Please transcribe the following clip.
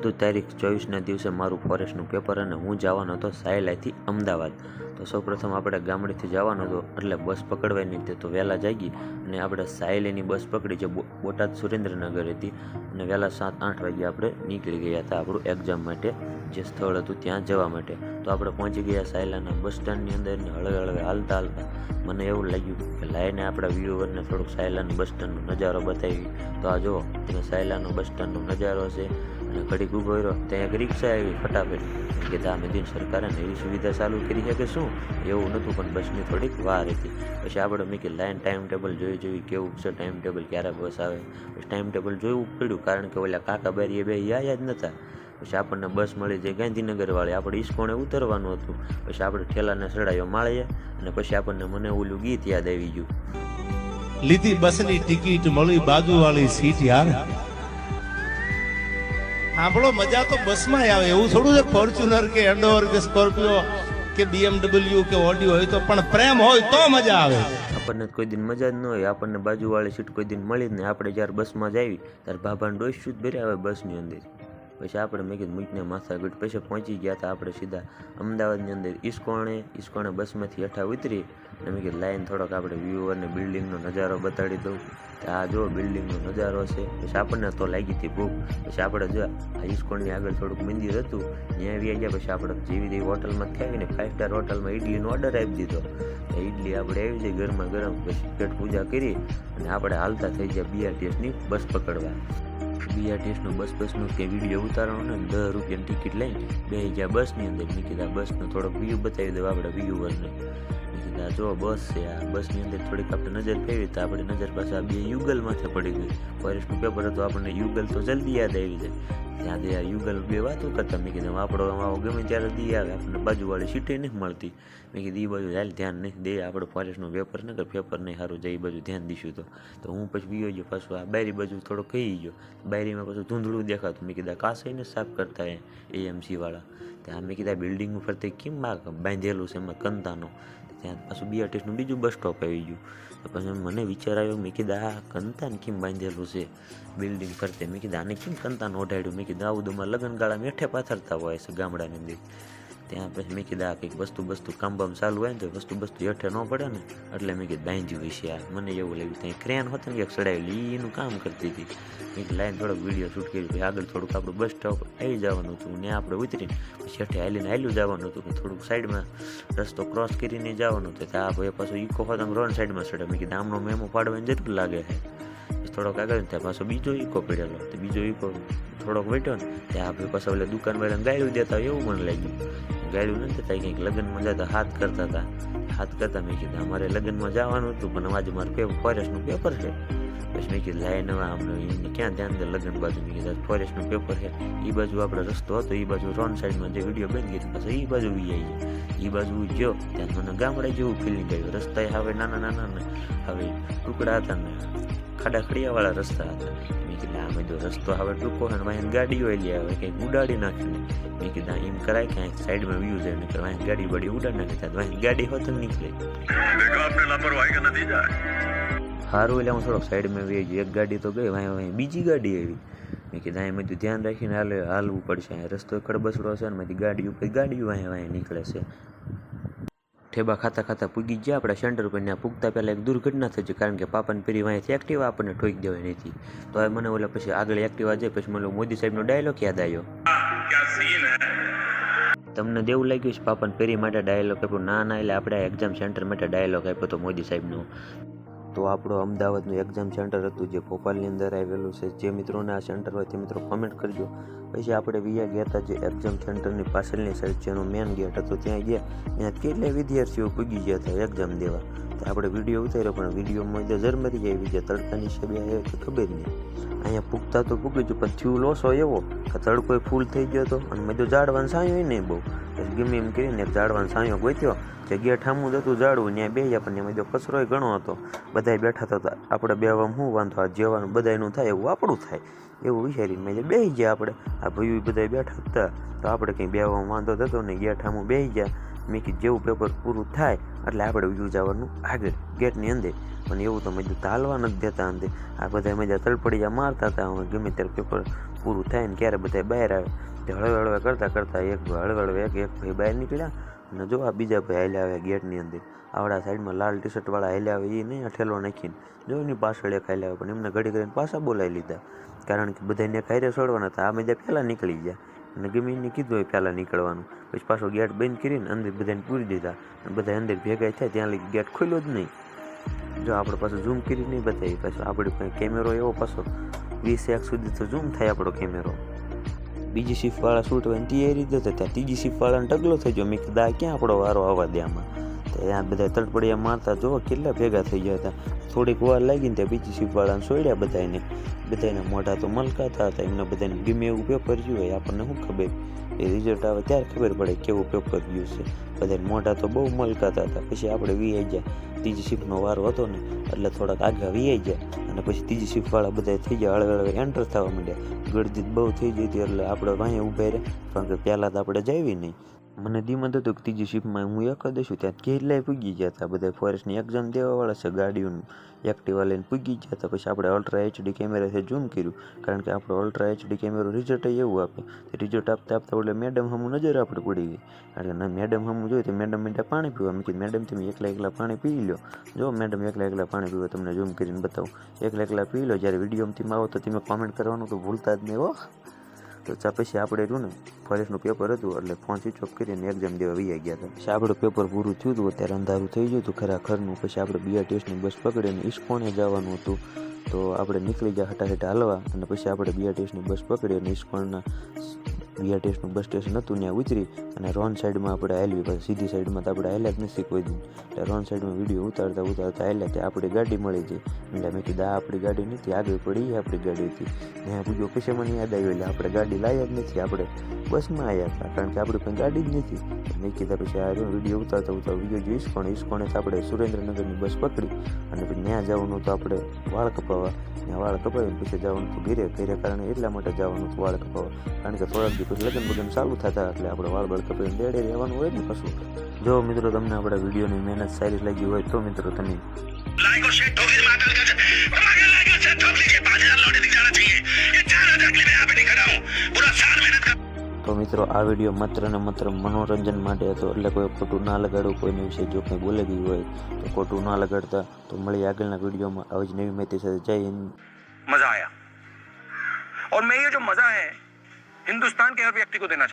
હતું તારીખ ચોવીસના દિવસે મારું ફોરેસ્ટનું પેપર અને હું જવાનો હતો સાયલાથી અમદાવાદ. તો સૌપ્રથમ આપણે ગામડેથી જવાનો હતો, એટલે બસ પકડવાની હતી તો વહેલા જાગી અને આપણે સાયલીની બસ પકડી જે બોટાદ સુરેન્દ્રનગર હતી અને વહેલા સાત આઠ વાગે આપણે નીકળી ગયા હતા આપણું એક્ઝામ માટે, જે સ્થળ હતું ત્યાં જવા માટે. તો આપણે પહોંચી ગયા સાયલાના બસ સ્ટેન્ડની અંદર ને હળવે હળવે હાલતા હાલતા મને એવું લાગ્યું કે લાઈને આપણા વ્યૂઅરને થોડુંક સાયલાનું બસ સ્ટેન્ડનો નજારો બતાવી. તો આ જુઓ સાયલાનો બસ સ્ટેન્ડનો નજારો છે અને ઘડીક ઊભો રહ્યો ત્યાં એક રિક્ષા આવી ફટાફટ. કે આ મેદીન સરકારે નવી સુવિધા ચાલુ કરી છે કે શું? એવું નહોતું, પણ બસની થોડીક વાર હતી. પછી આપણે મેં કે લાઈન ટાઈમ ટેબલ જોઈ જોઈ, કેવું છે ટાઈમ ટેબલ? ક્યારે બસ આવે? પછી ટાઈમ ટેબલ જોવું પડ્યું, કારણ કે ઓલા કાકા બારીએ બે યા જ નહોતા પછી આપણને બસ મળી જાય ગાંધીનગરવાળી. આપણે ઈસ્કોણે ઉતરવાનું હતું. પછી આપણે ઠેલાને સડાયો માળીએ અને પછી આપણને મને ઓલું ગીત યાદ આવી ગયું. લીધી બસની ટિકિટ મળી બાજુવાળી સીટ યાર સાંભળો, મજા તો બસમાં આવે. એવું થોડું છે ફોર્ચ્યુનર કે એન્ડોવર કે સ્કોર્પિયો કે બીએમડબલ્યુ કે ઓડી હોય તો, પણ પ્રેમ હોય તો મજા આવે. આપણને કોઈ દિન મજા જ ન હોય. આપણને બાજુવાળી સીટ કોઈ દિન મળી જ નહીં. આપણે જ્યારે બસમાં જઈએ ત્યારે બાબાને ડોસ્યું જ ભર્યા હોય બસની અંદર. પછી આપણે મેં કીધું મૂકને માથા ગઢ પછી પહોંચી ગયા હતા. આપણે સીધા અમદાવાદની અંદર ઈસ્કોણે ઈસ્કોણે બસમાંથી હેઠા ઉતરી. અને કીધું લાઈન થોડોક આપણે વ્યૂ અને બિલ્ડિંગનો નજારો બતાડી દઉં. કે આ જો બિલ્ડિંગનો નજારો છે, પછી આપણને તો લાગી હતી ભૂખ. પછી આપણે જો આ ઇસ્કોનની આગળ થોડુંક મંદિર હતું, ત્યાં આવી ગયા, પછી આપણે જેવી તેવી હોટલમાં ખાવીને ફાઇવ સ્ટાર હોટલમાં ઇડલીનો ઓર્ડર આપી દીધો. તો ઇડલી આપણે આવી જાય ગરમા ગરમ, પછી પેટ પૂજા કરી અને આપણે હાલતા થઈ ગયા બીઆરટીએસની બસ પકડવા. બીઆરટીએસનો બસ બસનો કે વીડિયો ઉતારવાનો ને દસ રૂપિયાની ટિકિટ લઈને બે ગયા બસની અંદર. મેં કીધા બસનો થોડોક વ્યૂ બતાવી દઉં, આપણે વ્યુઅરને મેં કીધા જો બસ છે આ બસની અંદર થોડીક આપણે નજર ફેરવી તો આપણે નજર પાસે આ બે યુગલમાંથી પડી ગઈ. ફોરેસ્ટનું પેપર હતું, આપણને યુગલ તો જલ્દી યાદ આવી જાય. ત્યાં આ યુગલ બે વાતો કરતા, મેં કીધું આપણો આવો ગમે ત્યારે દી આવે, આપણને બાજુવાળી સીટે નહીં મળતી. મેં કીધું એ બાજુ હાલ ધ્યાન નહીં દે, આપણે ફોરેસ્ટનું પેપર ન કર પેપર નહીં સારું જાય એ બાજુ ધ્યાન દઈશું તો. તો હું પછી બીયો ગયો, પાછું આ બારી બાજુ થોડો કહી ગયો. બારીમાં પાછું ધૂંધળું દેખાતું, મેં કીધા કાસાઈને સાફ કરતા એ એમસીવાળા વાળા. ત્યાં મેં કીધા બિલ્ડિંગ ફરતે કેમ આ બાંધેલું છે એમાં કંતાનો. ત્યાં પાછું બીઆરટીએસનું બીજું બસ સ્ટોપ આવી ગયું. તો પછી મને વિચાર આવ્યો, મેં કીધા, આ કંતાન કેમ બાંધેલું છે બિલ્ડિંગ ફરતે મેં કીધા, આને કેમ કંતાન ઓઢાડ્યું? મેં કીધા, આવું દુમાં લગ્નગાળા મેઠે પાથરતા હોય છે ગામડાની અંદર. ત્યાં પછી મેં કીધા કંઈક વસ્તુ વસ્તુ કામ બામ ચાલુ હોય ને તો વસ્તુ વસ્તુ હેઠે ન પડે ને. એટલે મેં કીધું, બાંધ્યું હશે આ. મને એવું લાગ્યું, ત્યાં ક્રેન હોત ને ક્યાંક ચડાવેલી એનું કામ કરતી હતી. મેં લાઈન થોડોક વીડિયો શૂટ કર્યું પછી આગળ થોડુંક આપણું બસ સ્ટોપ આવી જવાનું હતું, ને આપણે ઉતરીને પછી હેઠે હાલીને હાલ્યું જવાનું હતું કે થોડુંક સાઈડમાં રસ્તો ક્રોસ કરીને જવાનું હતું. ત્યાં ભાઈ પાછું ઈકો હોત આમ રોન સાઈડમાં ચડે. મેં કીધું, આમનો મેમો પાડવાની જરૂર લાગે છે. થોડોક આગળ ત્યાં પાછો બીજો ઈકો પડેલો. તો બીજો ઈકો થોડોક વેટ્યો ને, ત્યાં પાછો પાછા ઓલા દુકાનવાળાને ગાળ્યું દેતા એવું મને લાગ્યું. ગાળ્યું નથી થાય કંઈક લગ્નમાં જતા હાથ કરતા હતા. હાથ કરતા મેં કીધું, અમારે લગ્નમાં જવાનું હતું, પણ આજે મારે પેપર ફોરેસ્ટનું પેપર છે. પછી મેં કીધું, લાય નવા આપણે એને ક્યાં ધ્યાન દે લગ્ન બાજુ? મેં કીધું ફોરેસ્ટનું પેપર છે. એ બાજુ આપણે રસ્તો હતો એ બાજુ રોન સાઈડમાં જે વીડિયો બની ગયો, પાછો એ બાજુ વી આવી એ બાજુ ગયો, ત્યાં મને ગામડે જેવું ફિલિંગ આવ્યું. રસ્તા હવે નાના નાના ને હવે ટુકડા હતા ને ખાડા ખડિયાવાળા રસ્તા હતા. કીધા અમે જો રસ્તો આવે ટૂંકો અને વાંહે ગાડીઓ લઈ આવે, કંઈક ઉડાડી નાખીને. મેં કીધા એમ કરાય ક્યાંક સાઈડમાં વ્યૂ જાય નહીં વાંહે ગાડી બડી ઉડાડી નાખી, ત્યાં વાંહે ગાડી હોત નીકળે. સારું એટલે હું થોડોક સાઈડમાં વેજ એક ગાડી તો ગઈ, વાંહે વાંહે બીજી ગાડી આવી. મેં કીધા એમ બધું ધ્યાન રાખીને હાલે, હાલવું પડશે. રસ્તો ખડબસડો છે ને બધી ગાડી ઉપર ગાડી વાંહે વાંહે નીકળે છે. ઠેબા ખાતા ખાતા પૂગી ગયા. આપણા સેન્ટર પર ત્યાં પૂગતા પહેલાં એક દુર્ઘટના થઈ કારણ કે પાપાને પેરી વાંચી એક્ટિવા આપણને ઠોકી દેવાય નથી તો હવે મને ઓલા પછી આગળ એક્ટિવા જાય, પછી મને મોદી સાહેબનો ડાયલોગ યાદ આવ્યો. તમને દેવું લાગ્યું છે, પાપન પેરી માટે ડાયલોગ આપ્યો? ના ના, એટલે આપણે એક્ઝામ સેન્ટર માટે ડાયલોગ આપ્યો તો મોદી સાહેબનો. તો આપણો અમદાવાદનું એક્ઝામ સેન્ટર હતું જે ભોપાલની અંદર આવેલું છે. જે મિત્રોને આ સેન્ટર હોય તે મિત્રો કમેન્ટ કરજો. પછી આપણે વિયા ગયા હતા જે એક્ઝામ સેન્ટરની પાછળની સાઈડ જેનો મેન ગેટ હતો, ત્યાં ગયા. ત્યાં કેટલાય વિદ્યાર્થીઓ પૂગી ગયા હતા એક્ઝામ દેવા. તો આપણે વીડિયો ઉતાર્યો, પણ વિડીયોમાં તો ઝરમરી જાય એવી તડકાની હિસાબે આવે કે ખબર નહીં. અહીંયા પૂગતા તો પૂગ્યું પણ થયું લોસો એવો કે તડકો ફૂલ થઈ ગયો હતો. અને મેં તો ઝાડવાનું સાયું નહીં બહુ. પછી ગમે એમ કરીને એક ઝાડવાનો સાયો ગોત્યો. જગ્યા ઠામું હતું, ઝાડવું ત્યાં બે પણ એમાં જો કચરોય ઘણો હતો. બધાય બેઠા હતા આપણે બેવામાં શું વાંધો? આ જેવાનું બધાયનું થાય, એવું આપણું થાય. એવું વિચારીને મેં બેસી ગયા આપણે. આ ભાઈ બધા બેઠા હતા તો આપણે કંઈ બેવામાં વાંધો થતો નહીં. ગયા ઠામું બેસી ગયા મેં કીધું, જેવું પેપર પૂરું થાય, એટલે આપણે બીજું જવાનું આગળ ગેટની અંદર. પણ એવું તો મેં તાલવા નથી દેતા અંદર. આ બધા મજા તળપડિયા મારતા હતા ગમે ત્યારે પેપર પૂરું થાય ને ક્યારે બધા બહાર આવે. હળવે હળવે કરતાં કરતાં એક હળવે હળવે એક એક ભાઈ બહાર નીકળ્યા અને જો આ બીજા ભાઈ હાલ્યા આવે ગેટની અંદર. આવડા સાઈડમાં લાલ ટી શર્ટવાળા હાલ્યા આવે એ નહીં, આ ઠેલો નાખીને. જો એની પાછળ એક હાલ્યા આવે પણ એમને ઘડી કરીને પાછા બોલાવી લીધા. કારણ કે બધાને ખાયરે છોડવાના હતા આ બધા પહેલાં નીકળી ગયા. અને ગમે એને કીધું હોય પહેલાં નીકળવાનું. પછી પાછો ગેટ બંધ કરીને અંદર બધાને પૂરી દીધા. અને બધા અંદર ભેગા થયા, ત્યાં લગી ગેટ ખોલ્યો જ નહીં. જો આપણે પાછું ઝૂમ કરી નહીં બતાવી પાછું આપણી પાસે કેમેરો એવો પાછો વીસ એક સુધી તો ઝૂમ થાય આપણો કેમેરો બીજી શિફ્ટવાળા શૂટ હોય ને તે એ રીતે થતા ત્રીજી શિફ્ટવાળાને ઢગલો થઈ ગયો. મેં કીધા ક્યાં આપણો વારો આવવા દે આમાં? તો બધા તડપડિયા મારતા જો કેટલા ભેગા થઈ ગયા હતા. થોડીક વાર લાગીને ત્યાં બીજી શીપવાળાને સોડ્યા બધાને બધાને મોઢા તો મલકાતા હતા. એમને બધાને ગમે એવું પેપર ગયું હોય, આપણને શું ખબર? એ રિઝલ્ટ આવે ત્યારે ખબર પડે કેવું પેપર ગયું છે. બધાને મોઢા તો બહુ મલકાતા હતા. પછી આપણે વીઆઈ ગયા. ત્રીજી શિફ્ટનો વારો હતો ને, એટલે થોડાક આગળ વીઆઈ ગયા. અને પછી ત્રીજી શિફ્ટવાળા બધા થઈ ગયા. હળવે હળવે એન્ટર થવા માંડ્યા. ગળદીત બહુ થઈ ગઈ હતી, એટલે આપણે વાંહે ઊભા રહ્યા. કારણ કે પહેલાં તો આપણે જાવી નહીં. મને તો હતું કે ત્રીજી શિફ્ટમાં હું એક જ છું ત્યાં કેટલાય પૂગી ગયા હતા બધા ફોરેસ્ટની એક્ઝામ દેવાવાળા છે, ગાડીઓનું એક્ટિવા લઈને પૂગી ગયા હતા પછી આપણે અલ્ટ્રા એચડી કેમેરાથી ઝૂમ કર્યું, કારણ કે આપણો અલ્ટ્રા એચડી કેમેરો રિઝલ્ટ એવું આપે. તો રિઝલ્ટ આપતા આપતા એટલે મેડમ હમું નજર આપણે પડી ગઈ. એટલે ના મેડમ હમું જોઈએ તો મેડમ મીઠા પાણી પીવા મેં કીધું મેડમ તમે એકલા એકલા પાણી પી લો. જો મેડમ એકલા એકલા પાણી પીવા તમને ઝૂમ કરીને બતાવું. એકલા એકલા પી લો. જ્યારે વીડિયો તમે આવો તો તમે કોમેન્ટ કરવાનું તો ભૂલતા જ નહીં હો. તો ચા પછી આપણે રહ્યું ને ફોરેસ્ટનું પેપર હતું એટલે ફોન સ્વિચ ઓફ કરીને એક્ઝામ દેવા વહી ગયા હતા. પછી આપણું પેપર પૂરું થયું હતું, અત્યારે અંધારું થઈ ગયું હતું ખરાખરનું. પછી આપણે બીઆર ટેસ્ટની બસ પકડીને ઇસ્કોને જવાનું હતું. તો આપણે નીકળી ગયા હટા હટા હાલવા અને પછી આપણે બીઆર ટેસ્ટની બસ પકડી અને ઇસ્કોણના બીઆર ટેસ્ટનું બસ સ્ટેશન હતું ત્યાં ઉતરી અને રોન સાઈડમાં આપણે હાલવી પછી સીધી સાઈડમાં તો આપણે હાલ્યા જ નથી કોઈ દિન એટલે રોન સાઈડમાં વીડિયો ઉતારતા ઉતારતા હાલ્યા ત્યાં આપણી ગાડી મળી ગઈ. એટલે મેં કીધું આપણી ગાડી નથી, આગળ પડી આપણી ગાડી હતી. ત્યાં પૂછ્યો પછી મને યાદ આવ્યું એટલે આપણે ગાડી લાવ્યા જ નથી, આપણે બસમાં આવ્યા હતા, કારણ કે આપણી પાસે ગાડી જ નથી. મેં કીધા પછી આ વીડિયો ઉતારતા ઉતારતા વીડિયો જોઈશ પણ ઇસ્કોણે આપણે સુરેન્દ્રનગરની બસ પકડી અને પછી ત્યાં જવાનું તો આપણે વાળ કપાવવા. ત્યાં વાળ કપાવીને પછી જવાનું તો ઘેરે, ઘરે કારણે એટલા માટે જવાનું હતું વાળ કપાવવા. કારણ કે થોડાક દિવસ પછી લગ્ન બગન ચાલુ થતા એટલે આપણે વાળ વાળ કપાવીને બેડે રહેવાનું હોય ને પાછું જો મિત્રો તમને આપણા વિડીયોની મહેનત સારી લાગી હોય તો મિત્રો તમે लाइक और शेयर ठोक दीजिए महाकाल का महाकाल लाइक और शेयर ठोक लीजिए पाँच हजार लौटे दिख जाना चाहिए ये चार हजार के लिए मैं यहाँ पे नहीं खड़ा हूँ पूरा साल मेहनत कर તો મિત્રો આ વિડીયો માત્ર ને માત્ર મનોરંજન માટે હતો એટલે કોઈ ખોટું ના લગાડવું કોઈને વિશે જો કંઈ બોલે ગયું હોય તો ખોટું ના લગાડતા તો મળી આગળના વિડીયોમાં આવી જ નવી માહિતી સાથે જય હિન્દ मजा आया और मैं ये जो मजा है हिंदुस्तान के हर व्यक्ति को देना